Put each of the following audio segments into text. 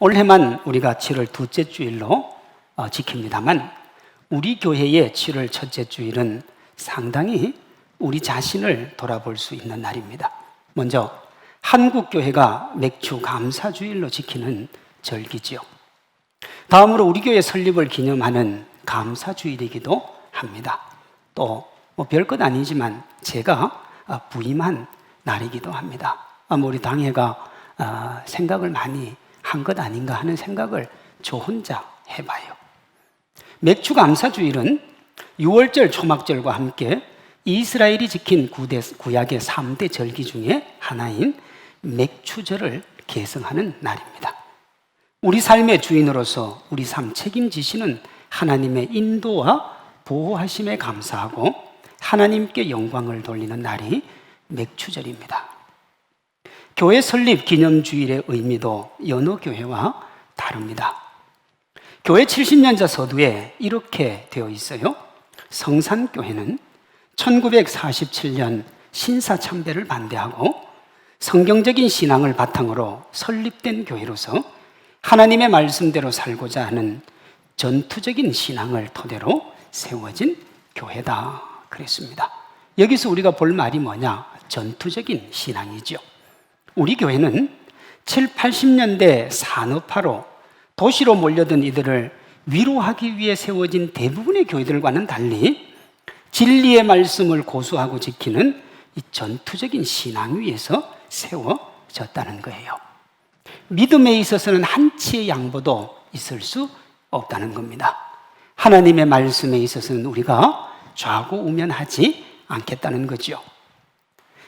올해만 우리가 7월 둘째 주일로 어, 지킵니다만 우리 교회의 7월 첫째 주일은 상당히 우리 자신을 돌아볼 수 있는 날입니다. 먼저 한국 교회가 맥주 감사 주일로 지키는 절기지요. 다음으로 우리 교회 설립을 기념하는 감사 주일이기도 합니다. 또 뭐 별것 아니지만 제가 아, 부임한 날이기도 합니다. 아, 뭐 우리 당회가 아, 생각을 많이 한 것 아닌가 하는 생각을 저 혼자 해봐요. 맥주 감사 주일은 6월절 초막절과 함께 이스라엘이 지킨 구대, 구약의 3대 절기 중에 하나인 맥추절을 계승하는 날입니다. 우리 삶의 주인으로서 우리 삶 책임지시는 하나님의 인도와 보호하심에 감사하고 하나님께 영광을 돌리는 날이 맥추절입니다. 교회 설립 기념주일의 의미도 여느 교회와 다릅니다. 교회 70년자 서두에 이렇게 되어 있어요. 성산교회는 1947년 신사참배를 반대하고 성경적인 신앙을 바탕으로 설립된 교회로서 하나님의 말씀대로 살고자 하는 전투적인 신앙을 토대로 세워진 교회다. 그랬습니다. 여기서 우리가 볼 말이 뭐냐? 전투적인 신앙이죠. 우리 교회는 7, 80년대 산업화로 도시로 몰려든 이들을 위로하기 위해 세워진 대부분의 교회들과는 달리 진리의 말씀을 고수하고 지키는 이 전투적인 신앙 위에서 세워졌다는 거예요. 믿음에 있어서는 한치의 양보도 있을 수 없다는 겁니다. 하나님의 말씀에 있어서는 우리가 좌고우면하지 않겠다는 거죠.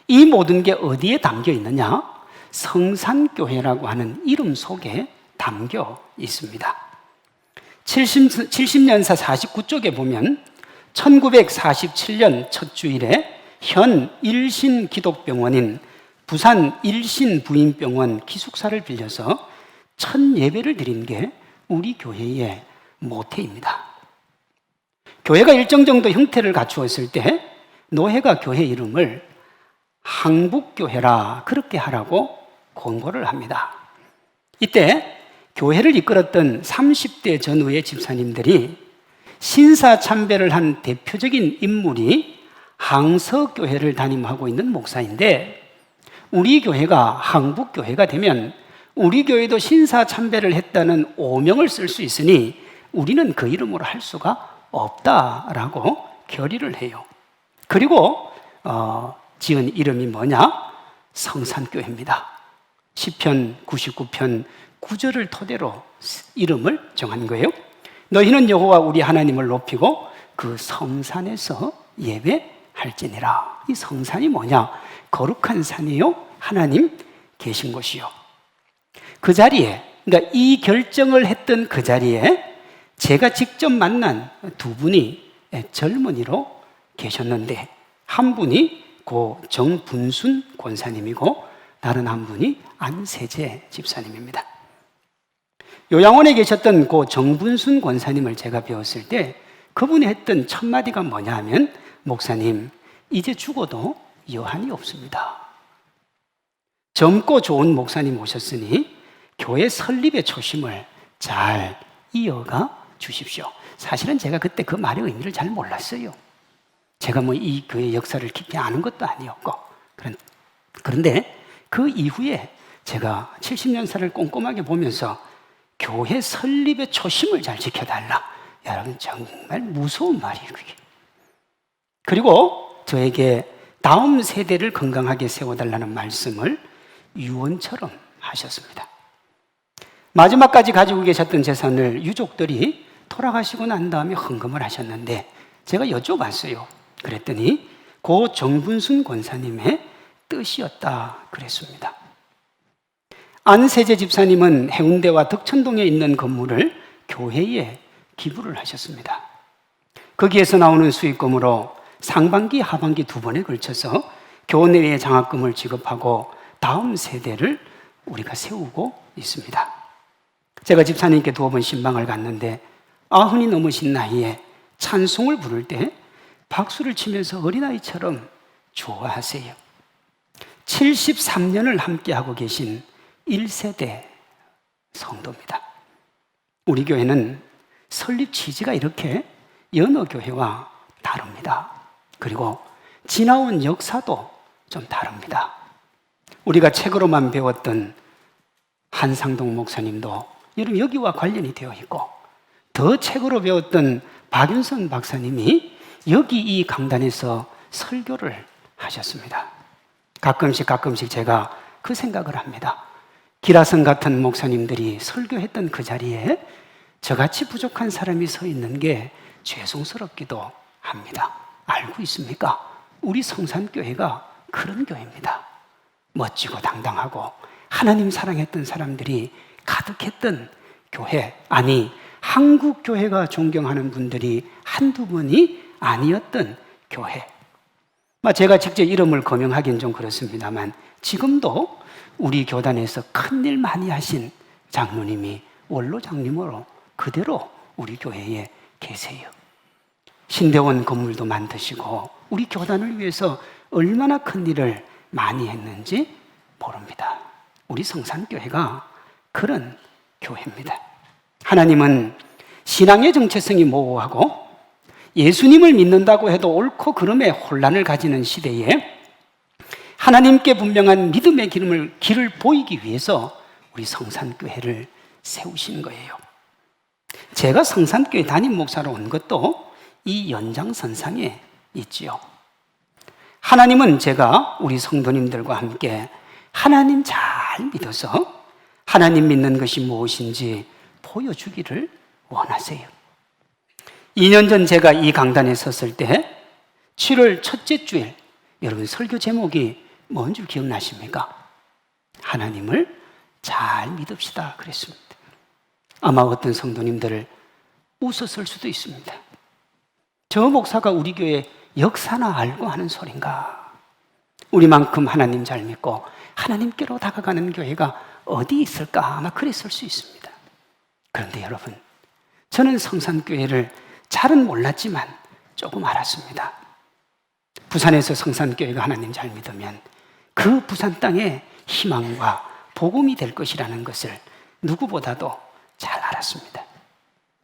이 모든 게 어디에 담겨 있느냐? 성산교회라고 하는 이름 속에 담겨 있습니다. 70, 70년사 49쪽에 보면 1947년 첫 주일에 현 일신 기독병원인 부산 일신 부인병원 기숙사를 빌려서 첫 예배를 드린 게 우리 교회의 모태입니다. 교회가 일정 정도 형태를 갖추었을 때 노회가 교회 이름을 항북교회라 그렇게 하라고 권고를 합니다. 이때 교회를 이끌었던 30대 전후의 집사님들이 신사 참배를 한 대표적인 인물이 항서교회를 담임하고 있는 목사인데 우리 교회가 항북교회가 되면 우리 교회도 신사 참배를 했다는 오명을 쓸 수 있으니 우리는 그 이름으로 할 수가 없다라고 결의를 해요. 그리고 어, 지은 이름이 뭐냐? 성산교회입니다. 시편 99편 9절을 토대로 이름을 정한 거예요. 너희는 여호와 우리 하나님을 높이고 그 성산에서 예배할지니라. 이 성산이 뭐냐? 거룩한 산이요. 하나님 계신 곳이요. 그 자리에, 그러니까 이 결정을 했던 그 자리에 제가 직접 만난 두 분이 젊은이로 계셨는데 한 분이 고 정분순 권사님이고 다른 한 분이 안세재 집사님입니다. 요양원에 계셨던 고 정분순 권사님을 제가 배웠을 때 그분이 했던 첫 마디가 뭐냐 하면 목사님 이제 죽어도 여한이 없습니다. 젊고 좋은 목사님 오셨으니 교회 설립의 초심을 잘 이어가 주십시오. 사실은 제가 그때 그 말의 의미를 잘 몰랐어요. 제가 뭐 이 교회 역사를 깊이 아는 것도 아니었고. 그런데 그 이후에 제가 70년사를 꼼꼼하게 보면서 교회 설립의 초심을 잘 지켜달라. 여러분, 정말 무서운 말이에요, 그게. 그리고 저에게 다음 세대를 건강하게 세워달라는 말씀을 유언처럼 하셨습니다. 마지막까지 가지고 계셨던 재산을 유족들이 돌아가시고 난 다음에 헌금을 하셨는데 제가 여쭤봤어요. 그랬더니 고 정분순 권사님의 뜻이었다 그랬습니다. 안세재 집사님은 해운대와 덕천동에 있는 건물을 교회에 기부를 하셨습니다. 거기에서 나오는 수익금으로 상반기, 하반기 두 번에 걸쳐서 교내외 장학금을 지급하고 다음 세대를 우리가 세우고 있습니다. 제가 집사님께 두어 번 신방을 갔는데 아흔이 넘으신 나이에 찬송을 부를 때 박수를 치면서 어린아이처럼 좋아하세요. 73년을 함께하고 계신 1세대 성도입니다. 우리 교회는 설립 취지가 이렇게 여러 교회와 다릅니다. 그리고 지나온 역사도 좀 다릅니다. 우리가 책으로만 배웠던 한상동 목사님도 여러분 여기와 관련이 되어 있고 더 책으로 배웠던 박윤선 박사님이 여기 이 강단에서 설교를 하셨습니다. 가끔씩 가끔씩 제가 그 생각을 합니다. 기라성 같은 목사님들이 설교했던 그 자리에 저같이 부족한 사람이 서 있는 게 죄송스럽기도 합니다. 알고 있습니까? 우리 성산교회가 그런 교회입니다. 멋지고 당당하고 하나님 사랑했던 사람들이 가득했던 교회, 아니, 한국 교회가 존경하는 분들이 한두 분이 아니었던 교회. 뭐 제가 직접 이름을 거명하긴 좀 그렇습니다만 지금도 우리 교단에서 큰 일 많이 하신 장로님이 원로 장님으로 그대로 우리 교회에 계세요. 신대원 건물도 만드시고 우리 교단을 위해서 얼마나 큰 일을 많이 했는지 모릅니다. 우리 성산교회가 그런 교회입니다. 하나님은 신앙의 정체성이 모호하고 예수님을 믿는다고 해도 옳고 그름에 혼란을 가지는 시대에 하나님께 분명한 믿음의 기름을, 길을 보이기 위해서 우리 성산교회를 세우신 거예요. 제가 성산교회 담임 목사로 온 것도 이 연장선상에 있지요. 하나님은 제가 우리 성도님들과 함께 하나님 잘 믿어서 하나님 믿는 것이 무엇인지 보여주기를 원하세요. 2년 전 제가 이 강단에 섰을 때 7월 첫째 주일 여러분 설교 제목이 뭔 줄 기억나십니까? 하나님을 잘 믿읍시다 그랬습니다. 아마 어떤 성도님들을 웃었을 수도 있습니다. 저 목사가 우리 교회 역사나 알고 하는 소린가? 우리만큼 하나님 잘 믿고 하나님께로 다가가는 교회가 어디 있을까? 아마 그랬을 수 있습니다. 그런데 여러분, 저는 성산교회를 잘은 몰랐지만 조금 알았습니다. 부산에서 성산교회가 하나님 잘 믿으면 그 부산 땅에 희망과 복음이 될 것이라는 것을 누구보다도 잘 알았습니다.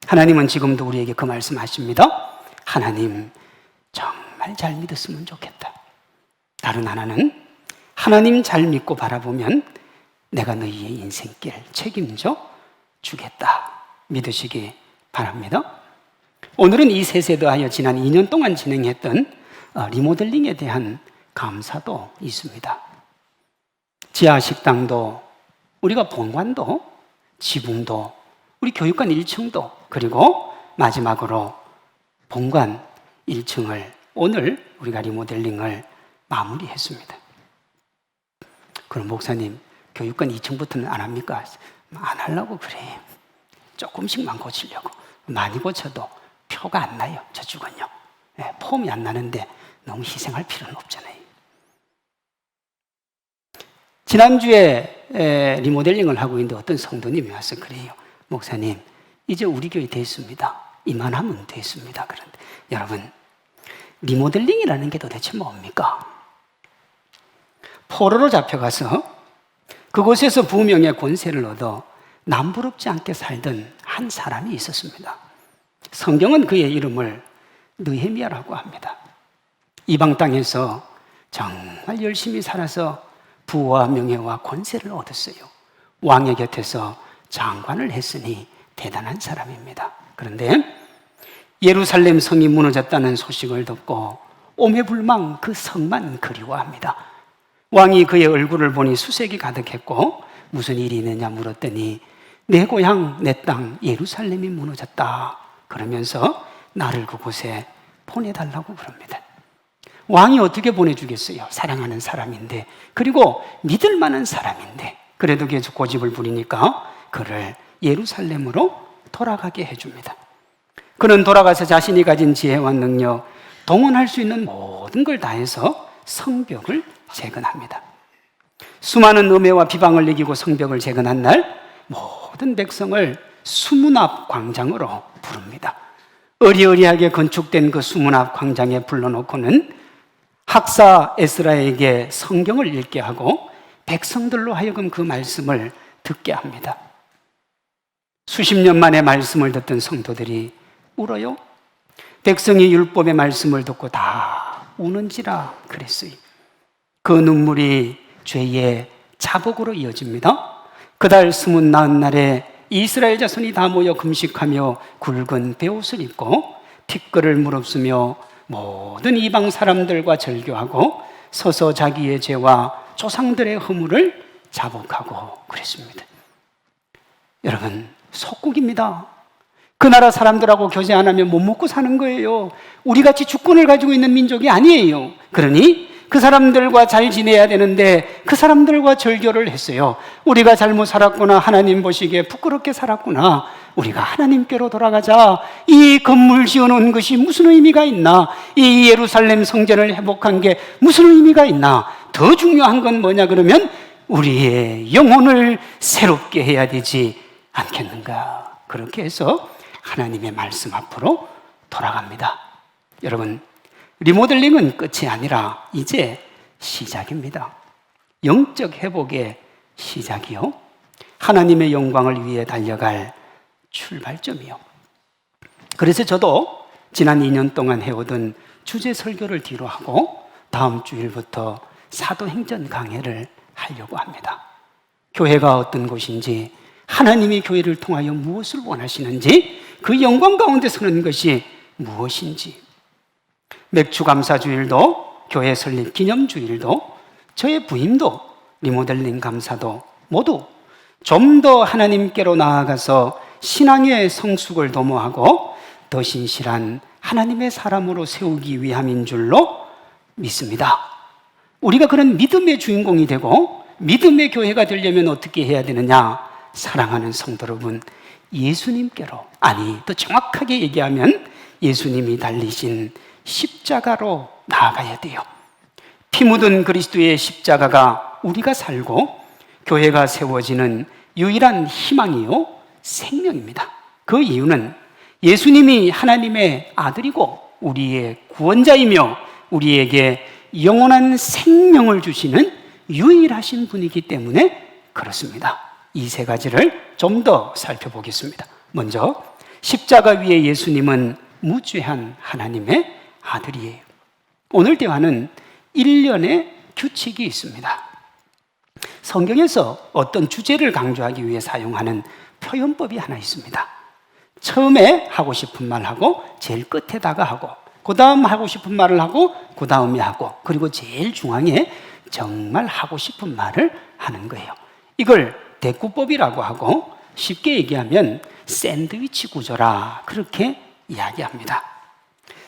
하나님은 지금도 우리에게 그 말씀 하십니다. 하나님, 정말 잘 믿었으면 좋겠다. 다른 하나는 하나님 잘 믿고 바라보면 내가 너희의 인생길 책임져 주겠다. 믿으시기 바랍니다. 오늘은 이 세세 더하여 지난 2년 동안 진행했던 어, 리모델링에 대한 감사도 있습니다. 지하 식당도 우리가 본관도 지붕도 우리 교육관 1층도 그리고 마지막으로 본관 1층을 오늘 우리가 리모델링을 마무리했습니다. 그럼 목사님 교육관 2층부터는 안 합니까? 안 하려고 그래. 조금씩만 고치려고. 많이 고쳐도 표가 안 나요. 저쪽은요. 네, 폼이 안 나는데 너무 희생할 필요는 없잖아요. 지난주에 에, 리모델링을 하고 있는데 어떤 성도님이 와서 그래요. 목사님, 이제 우리 교회 됐습니다. 이만하면 됐습니다. 그런데 여러분, 리모델링이라는 게 도대체 뭡니까? 포로로 잡혀가서 그곳에서 부명의 권세를 얻어 남부럽지 않게 살던 한 사람이 있었습니다. 성경은 그의 이름을 느헤미야라고 합니다. 이방 땅에서 정말 열심히 살아서 부와 명예와 권세를 얻었어요. 왕의 곁에서 장관을 했으니 대단한 사람입니다. 그런데 예루살렘 성이 무너졌다는 소식을 듣고 오매불망 그 성만 그리워합니다. 왕이 그의 얼굴을 보니 수색이 가득했고 무슨 일이 있느냐 물었더니 내 고향 내 땅 예루살렘이 무너졌다. 그러면서 나를 그곳에 보내달라고 그럽니다. 왕이 어떻게 보내주겠어요? 사랑하는 사람인데, 그리고 믿을 만한 사람인데, 그래도 계속 고집을 부리니까 그를 예루살렘으로 돌아가게 해줍니다. 그는 돌아가서 자신이 가진 지혜와 능력, 동원할 수 있는 모든 걸 다해서 성벽을 재건합니다. 수많은 음해와 비방을 이기고 성벽을 재건한 날 모든 백성을 수문앞 광장으로 부릅니다. 어리어리하게 건축된 그 수문앞 광장에 불러놓고는 학사 에스라에게 성경을 읽게 하고 백성들로 하여금 그 말씀을 듣게 합니다. 수십 년 만에 말씀을 듣던 성도들이 울어요. 백성이 율법의 말씀을 듣고 다 우는지라 그랬어요. 그 눈물이 죄의 자복으로 이어집니다. 그달 스문 나은 날에 이스라엘 자손이 다 모여 금식하며 굵은 베옷을 입고 티끌을 무릅쓰며 모든 이방 사람들과 절교하고 서서 자기의 죄와 조상들의 허물을 자복하고 그랬습니다. 여러분, 속국입니다. 그 나라 사람들하고 교제 안 하면 못 먹고 사는 거예요. 우리 같이 주권을 가지고 있는 민족이 아니에요. 그러니 그 사람들과 잘 지내야 되는데 그 사람들과 절교를 했어요. 우리가 잘못 살았구나. 하나님 보시기에 부끄럽게 살았구나. 우리가 하나님께로 돌아가자. 이 건물 지어놓은 것이 무슨 의미가 있나? 이 예루살렘 성전을 회복한 게 무슨 의미가 있나? 더 중요한 건 뭐냐 그러면 우리의 영혼을 새롭게 해야 되지 않겠는가? 그렇게 해서 하나님의 말씀 앞으로 돌아갑니다. 여러분, 리모델링은 끝이 아니라 이제 시작입니다. 영적 회복의 시작이요. 하나님의 영광을 위해 달려갈 출발점이요. 그래서 저도 지난 2년 동안 해오던 주제 설교를 뒤로 하고 다음 주일부터 사도행전 강해를 하려고 합니다. 교회가 어떤 곳인지 하나님이 교회를 통하여 무엇을 원하시는지 그 영광 가운데 서는 것이 무엇인지 맥주 감사 주일도 교회 설립 기념 주일도 저의 부임도 리모델링 감사도 모두 좀 더 하나님께로 나아가서 신앙의 성숙을 도모하고 더 신실한 하나님의 사람으로 세우기 위함인 줄로 믿습니다. 우리가 그런 믿음의 주인공이 되고 믿음의 교회가 되려면 어떻게 해야 되느냐? 사랑하는 성도 여러분, 예수님께로, 아니, 더 정확하게 얘기하면 예수님이 달리신 십자가로 나아가야 돼요. 피 묻은 그리스도의 십자가가 우리가 살고 교회가 세워지는 유일한 희망이요, 생명입니다. 그 이유는 예수님이 하나님의 아들이고 우리의 구원자이며 우리에게 영원한 생명을 주시는 유일하신 분이기 때문에 그렇습니다. 이 세 가지를 좀 더 살펴보겠습니다. 먼저 십자가 위에 예수님은 무죄한 하나님의 아들이에요. 오늘 대화는 일련의 규칙이 있습니다. 성경에서 어떤 주제를 강조하기 위해 사용하는 표현법이 하나 있습니다. 처음에 하고 싶은 말 하고 제일 끝에다가 하고 그 다음 하고 싶은 말을 하고 그 다음에 하고 그리고 제일 중앙에 정말 하고 싶은 말을 하는 거예요. 이걸 대꾸법이라고 하고 쉽게 얘기하면 샌드위치 구조라 그렇게 이야기합니다.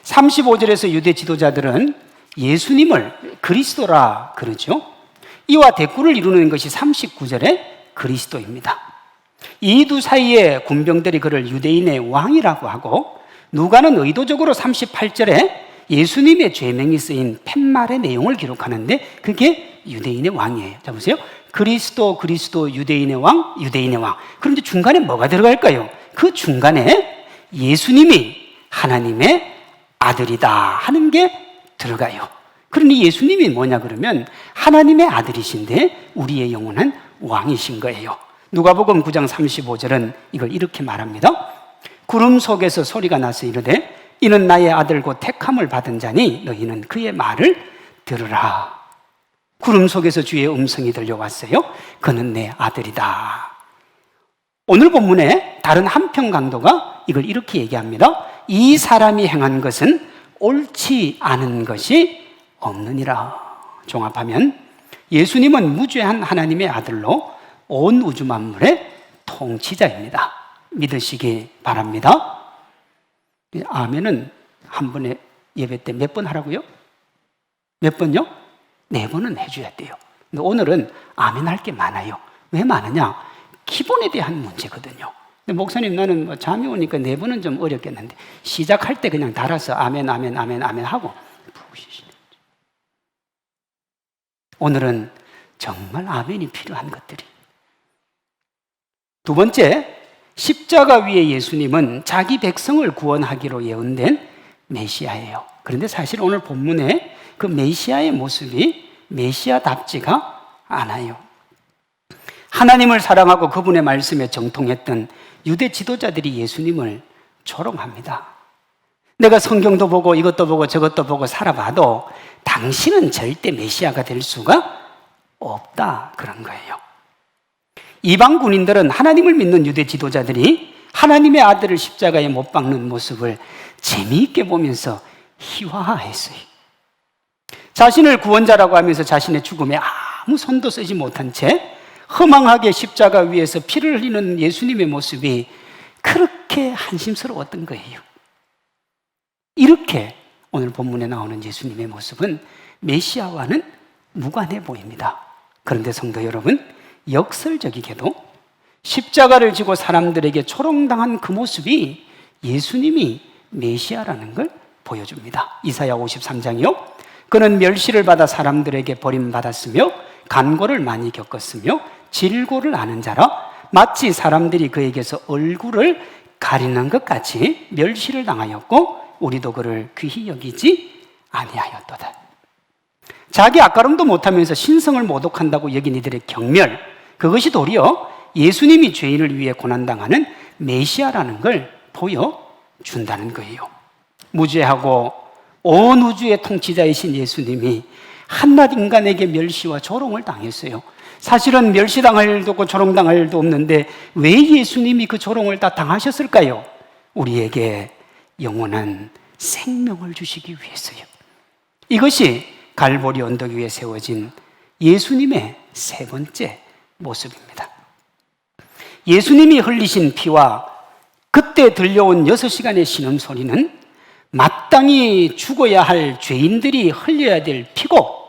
35절에서 유대 지도자들은 예수님을 그리스도라 그러죠. 이와 대꾸를 이루는 것이 39절의 그리스도입니다. 이 두 사이에 군병들이 그를 유대인의 왕이라고 하고 누가는 의도적으로 38절에 예수님의 죄명이 쓰인 팻말의 내용을 기록하는데 그게 유대인의 왕이에요. 자 보세요. 그리스도 그리스도 유대인의 왕 유대인의 왕. 그런데 중간에 뭐가 들어갈까요? 그 중간에 예수님이 하나님의 아들이다 하는 게 들어가요. 그러니 예수님이 뭐냐 그러면 하나님의 아들이신데 우리의 영혼은 왕이신 거예요. 누가복음 9장 35절은 이걸 이렇게 말합니다. 구름 속에서 소리가 나서 이르되 이는 나의 아들 곧 택함을 받은 자니 너희는 그의 말을 들으라. 구름 속에서 주의 음성이 들려왔어요. 그는 내 아들이다. 오늘 본문에 다른 한편 강도가 이걸 이렇게 얘기합니다. 이 사람이 행한 것은 옳지 않은 것이 없느니라. 종합하면 예수님은 무죄한 하나님의 아들로 온 우주 만물의 통치자입니다. 믿으시기 바랍니다. 아멘은 한 번에 예배 때 몇 번 하라고요? 몇 번요? 네 번은 해줘야 돼요. 근데 오늘은 아멘 할 게 많아요. 왜 많으냐? 기본에 대한 문제거든요. 근데 목사님 나는 뭐 잠이 오니까 네 번은 좀 어렵겠는데 시작할 때 그냥 달아서 아멘, 아멘, 아멘, 아멘 하고 푹 쉬시는 거죠. 오늘은 정말 아멘이 필요한 것들이. 두 번째, 십자가 위에 예수님은 자기 백성을 구원하기로 예언된 메시아예요. 그런데 사실 오늘 본문에 그 메시아의 모습이 메시아답지가 않아요. 하나님을 사랑하고 그분의 말씀에 정통했던 유대 지도자들이 예수님을 조롱합니다. 내가 성경도 보고 이것도 보고 저것도 보고 살아봐도 당신은 절대 메시아가 될 수가 없다. 그런 거예요. 이방 군인들은 하나님을 믿는 유대 지도자들이 하나님의 아들을 십자가에 못 박는 모습을 재미있게 보면서 희화했어요. 자신을 구원자라고 하면서 자신의 죽음에 아무 손도 쓰지 못한 채 허망하게 십자가 위에서 피를 흘리는 예수님의 모습이 그렇게 한심스러웠던 거예요. 이렇게 오늘 본문에 나오는 예수님의 모습은 메시아와는 무관해 보입니다. 그런데 성도 여러분, 역설적이게도 십자가를 지고 사람들에게 초롱당한 그 모습이 예수님이 메시아라는 걸 보여줍니다. 이사야 53장이요. 그는 멸시를 받아 사람들에게 버림받았으며 간고를 많이 겪었으며 질고를 아는 자라 마치 사람들이 그에게서 얼굴을 가리는 것 같이 멸시를 당하였고 우리도 그를 귀히 여기지 아니하였도다. 자기 아까름도 못하면서 신성을 모독한다고 여긴 이들의 경멸 그것이 도리어 예수님이 죄인을 위해 고난당하는 메시아라는 걸 보여준다는 거예요. 무죄하고 온 우주의 통치자이신 예수님이 한낱 인간에게 멸시와 조롱을 당했어요. 사실은 멸시당할 일도 없고 조롱당할 일도 없는데 왜 예수님이 그 조롱을 다 당하셨을까요? 우리에게 영원한 생명을 주시기 위해서요. 이것이 갈보리 언덕 위에 세워진 예수님의 세 번째 모습입니다. 예수님이 흘리신 피와 그때 들려온 여섯 시간의 신음소리는 마땅히 죽어야 할 죄인들이 흘려야 될 피고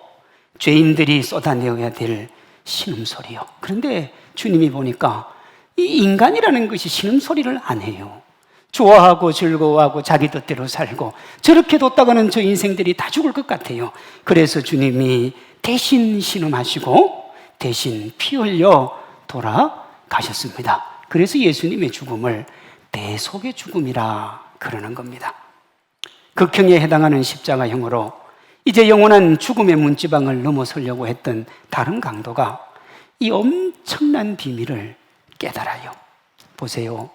죄인들이 쏟아내어야 될 신음소리요. 그런데 주님이 보니까 이 인간이라는 것이 신음소리를 안 해요. 좋아하고 즐거워하고 자기 뜻대로 살고 저렇게 뒀다가는 저 인생들이 다 죽을 것 같아요. 그래서 주님이 대신 신음하시고 대신 피 흘려 돌아가셨습니다. 그래서 예수님의 죽음을 대속의 죽음이라 그러는 겁니다. 극형에 해당하는 십자가형으로 이제 영원한 죽음의 문지방을 넘어서려고 했던 다른 강도가 이 엄청난 비밀을 깨달아요. 보세요.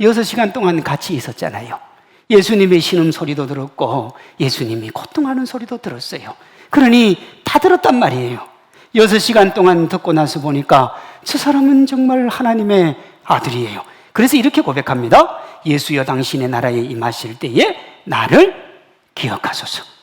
여섯 시간 동안 같이 있었잖아요. 예수님의 신음 소리도 들었고 예수님이 고통하는 소리도 들었어요. 그러니 다 들었단 말이에요. 여섯 시간 동안 듣고 나서 보니까 저 사람은 정말 하나님의 아들이에요. 그래서 이렇게 고백합니다. 예수여 당신의 나라에 임하실 때에 나를 기억하소서.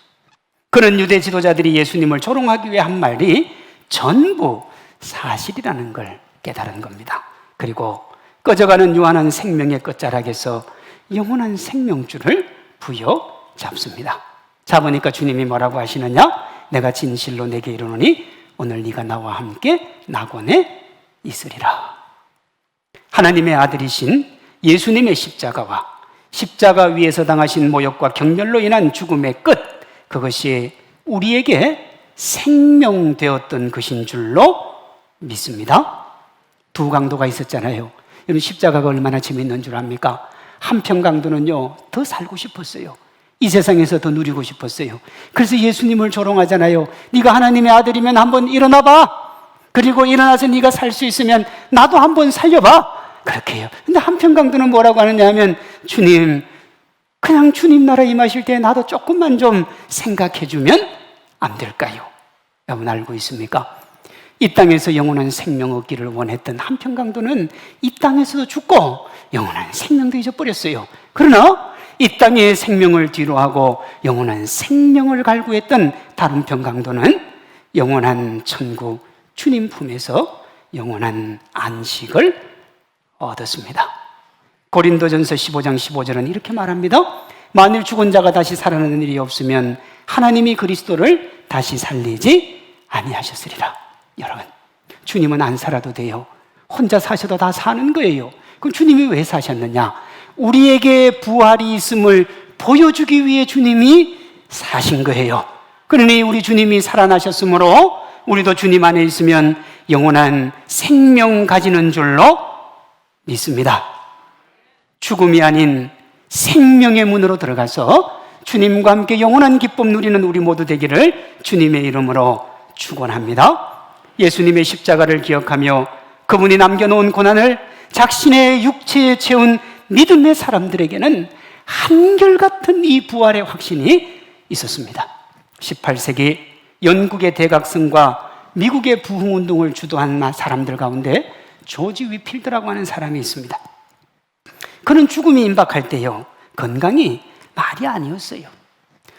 그런 유대 지도자들이 예수님을 조롱하기 위해 한 말이 전부 사실이라는 걸 깨달은 겁니다. 그리고 꺼져가는 유한한 생명의 끝자락에서 영원한 생명줄을 부여 잡습니다. 잡으니까 주님이 뭐라고 하시느냐? 내가 진실로 내게 이르노니 오늘 네가 나와 함께 낙원에 있으리라. 하나님의 아들이신 예수님의 십자가와 십자가 위에서 당하신 모욕과 경멸로 인한 죽음의 끝 그것이 우리에게 생명되었던 것인 줄로 믿습니다. 두 강도가 있었잖아요. 여러분 십자가가 얼마나 재밌는 줄 압니까? 한편 강도는요 더 살고 싶었어요. 이 세상에서 더 누리고 싶었어요. 그래서 예수님을 조롱하잖아요. 네가 하나님의 아들이면 한번 일어나 봐. 그리고 일어나서 네가 살 수 있으면 나도 한번 살려 봐. 그렇게 해요. 근데 한편 강도는 뭐라고 하느냐 하면 주님 그냥 주님 나라 임하실 때 나도 조금만 좀 생각해 주면 안 될까요? 여러분 알고 있습니까? 이 땅에서 영원한 생명 얻기를 원했던 한편 강도는 이 땅에서도 죽고 영원한 생명도 잊어버렸어요. 그러나 이 땅의 생명을 뒤로하고 영원한 생명을 갈구했던 다른 편 강도는 영원한 천국 주님 품에서 영원한 안식을 얻었습니다. 고린도전서 15장 15절은 이렇게 말합니다. 만일 죽은 자가 다시 살아나는 일이 없으면 하나님이 그리스도를 다시 살리지 아니하셨으리라. 여러분, 주님은 안 살아도 돼요. 혼자 사셔도 다 사는 거예요. 그럼 주님이 왜 사셨느냐? 우리에게 부활이 있음을 보여주기 위해 주님이 사신 거예요. 그러니 우리 주님이 살아나셨으므로 우리도 주님 안에 있으면 영원한 생명 가지는 줄로 믿습니다. 죽음이 아닌 생명의 문으로 들어가서 주님과 함께 영원한 기쁨 누리는 우리 모두 되기를 주님의 이름으로 축원합니다. 예수님의 십자가를 기억하며 그분이 남겨놓은 고난을 작신의 육체에 채운 믿음의 사람들에게는 한결같은 이 부활의 확신이 있었습니다. 18세기 영국의 대각성과 미국의 부흥운동을 주도한 사람들 가운데 조지 위필드라고 하는 사람이 있습니다. 그는 죽음이 임박할 때요, 건강이 말이 아니었어요.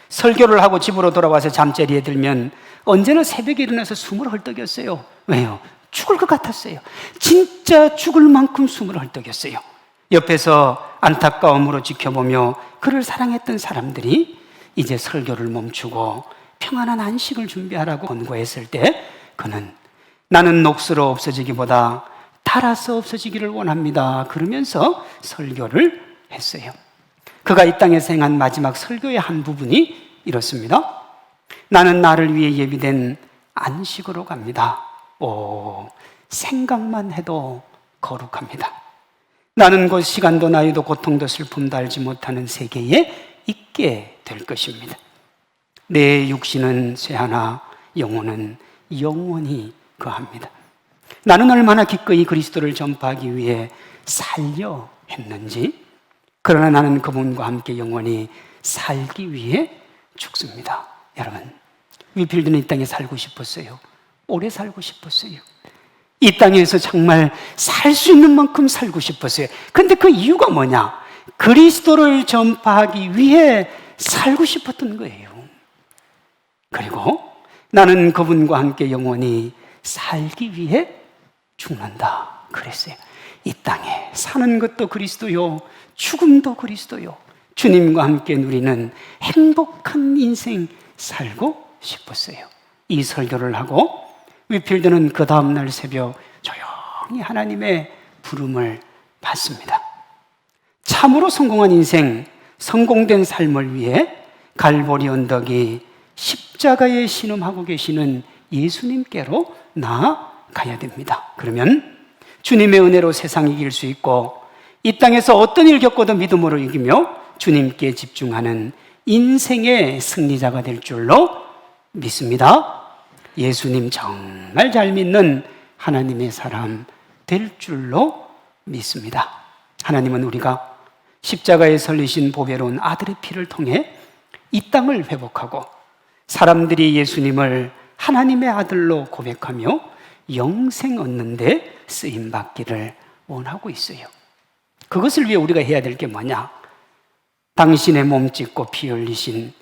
설교를 하고 집으로 돌아와서 잠자리에 들면 언제나 새벽에 일어나서 숨을 헐떡였어요. 왜요? 죽을 것 같았어요. 진짜 죽을 만큼 숨을 헐떡였어요. 옆에서 안타까움으로 지켜보며 그를 사랑했던 사람들이 이제 설교를 멈추고 평안한 안식을 준비하라고 권고했을 때 그는 나는 녹슬어 없어지기보다 달아서 없어지기를 원합니다. 그러면서 설교를 했어요. 그가 이 땅에서 행한 마지막 설교의 한 부분이 이렇습니다. 나는 나를 위해 예비된 안식으로 갑니다. 오, 생각만 해도 거룩합니다. 나는 곧 시간도 나이도 고통도 슬픔도 알지 못하는 세계에 있게 될 것입니다. 내 육신은 쇠하나 영혼은 영원히 거합니다. 나는 얼마나 기꺼이 그리스도를 전파하기 위해 살려 했는지, 그러나 나는 그분과 함께 영원히 살기 위해 죽습니다. 여러분, 위필드는 이 땅에 살고 싶었어요. 오래 살고 싶었어요. 이 땅에서 정말 살 수 있는 만큼 살고 싶었어요. 근데 그 이유가 뭐냐? 그리스도를 전파하기 위해 살고 싶었던 거예요. 그리고 나는 그분과 함께 영원히 살기 위해 죽는다. 그랬어요. 이 땅에 사는 것도 그리스도요, 죽음도 그리스도요. 주님과 함께 누리는 행복한 인생 살고 싶었어요. 이 설교를 하고 위필드는 그 다음 날 새벽 조용히 하나님의 부름을 받습니다. 참으로 성공한 인생, 성공된 삶을 위해 갈보리 언덕이 십자가에 신음하고 계시는 예수님께로 나아 가야 됩니다. 그러면 주님의 은혜로 세상 이길 수 있고 이 땅에서 어떤 일 겪어도 믿음으로 이기며 주님께 집중하는 인생의 승리자가 될 줄로 믿습니다. 예수님 정말 잘 믿는 하나님의 사람 될 줄로 믿습니다. 하나님은 우리가 십자가에 설리신 보배로운 아들의 피를 통해 이 땅을 회복하고 사람들이 예수님을 하나님의 아들로 고백하며 영생 얻는데 쓰임 받기를 원하고 있어요. 그것을 위해 우리가 해야 될 게 뭐냐? 당신의 몸 찢고 피 흘리신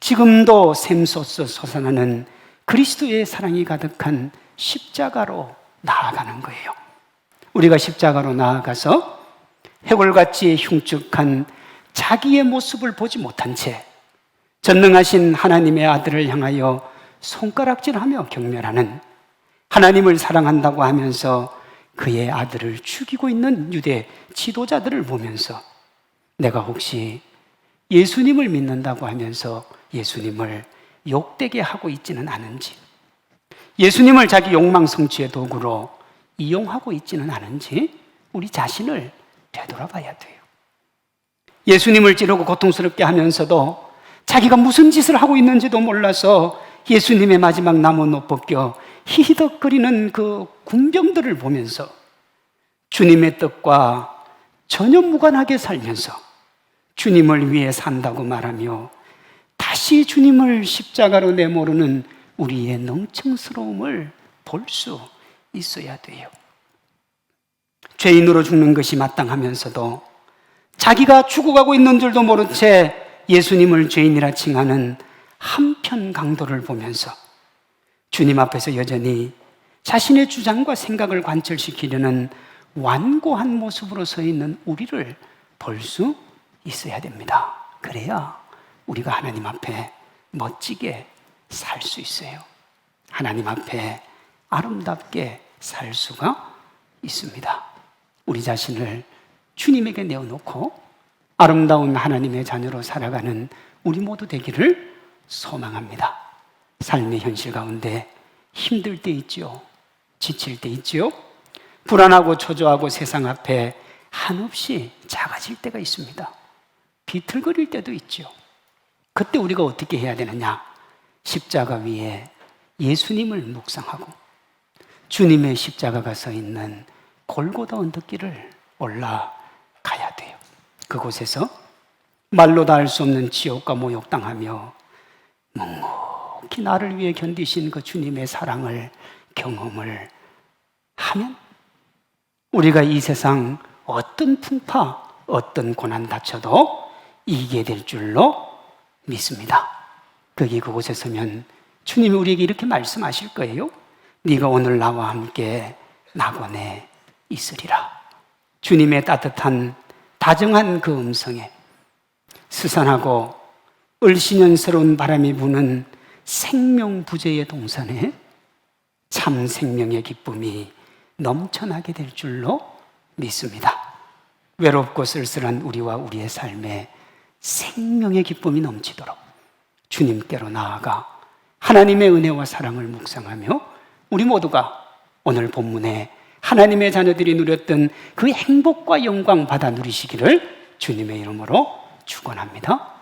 지금도 샘솟어 솟아나는 그리스도의 사랑이 가득한 십자가로 나아가는 거예요. 우리가 십자가로 나아가서 해골같이 흉측한 자기의 모습을 보지 못한 채 전능하신 하나님의 아들을 향하여 손가락질하며 경멸하는 하나님을 사랑한다고 하면서 그의 아들을 죽이고 있는 유대 지도자들을 보면서 내가 혹시 예수님을 믿는다고 하면서 예수님을 욕되게 하고 있지는 않은지, 예수님을 자기 욕망 성취의 도구로 이용하고 있지는 않은지 우리 자신을 되돌아봐야 돼요. 예수님을 찌르고 고통스럽게 하면서도 자기가 무슨 짓을 하고 있는지도 몰라서 예수님의 마지막 남은 옷 벗겨 히히덕거리는 그 군병들을 보면서 주님의 뜻과 전혀 무관하게 살면서 주님을 위해 산다고 말하며 다시 주님을 십자가로 내모르는 우리의 능청스러움을 볼 수 있어야 돼요. 죄인으로 죽는 것이 마땅하면서도 자기가 죽어가고 있는 줄도 모른 채 예수님을 죄인이라 칭하는 한편 강도를 보면서 주님 앞에서 여전히 자신의 주장과 생각을 관철시키려는 완고한 모습으로 서 있는 우리를 볼 수 있어야 됩니다. 그래야 우리가 하나님 앞에 멋지게 살 수 있어요. 하나님 앞에 아름답게 살 수가 있습니다. 우리 자신을 주님에게 내어놓고 아름다운 하나님의 자녀로 살아가는 우리 모두 되기를 소망합니다. 삶의 현실 가운데 힘들 때 있지요. 지칠 때 있지요. 불안하고 초조하고 세상 앞에 한없이 작아질 때가 있습니다. 비틀거릴 때도 있지요. 그때 우리가 어떻게 해야 되느냐? 십자가 위에 예수님을 묵상하고 주님의 십자가가 서 있는 골고다 언덕길을 올라가야 돼요. 그곳에서 말로 다 할 수 없는 지옥과 모욕당하며 묵묵 히 나를 위해 견디신 그 주님의 사랑을 경험을 하면 우리가 이 세상 어떤 풍파, 어떤 고난 다쳐도 이기게 될 줄로 믿습니다. 거기 그곳에 서면 주님이 우리에게 이렇게 말씀하실 거예요. 네가 오늘 나와 함께 낙원에 있으리라. 주님의 따뜻한 다정한 그 음성에 스산하고 을씨년스러운 바람이 부는 생명부재의 동산에 참 생명의 기쁨이 넘쳐나게 될 줄로 믿습니다. 외롭고 쓸쓸한 우리와 우리의 삶에 생명의 기쁨이 넘치도록 주님께로 나아가 하나님의 은혜와 사랑을 묵상하며 우리 모두가 오늘 본문에 하나님의 자녀들이 누렸던 그 행복과 영광 받아 누리시기를 주님의 이름으로 축원합니다.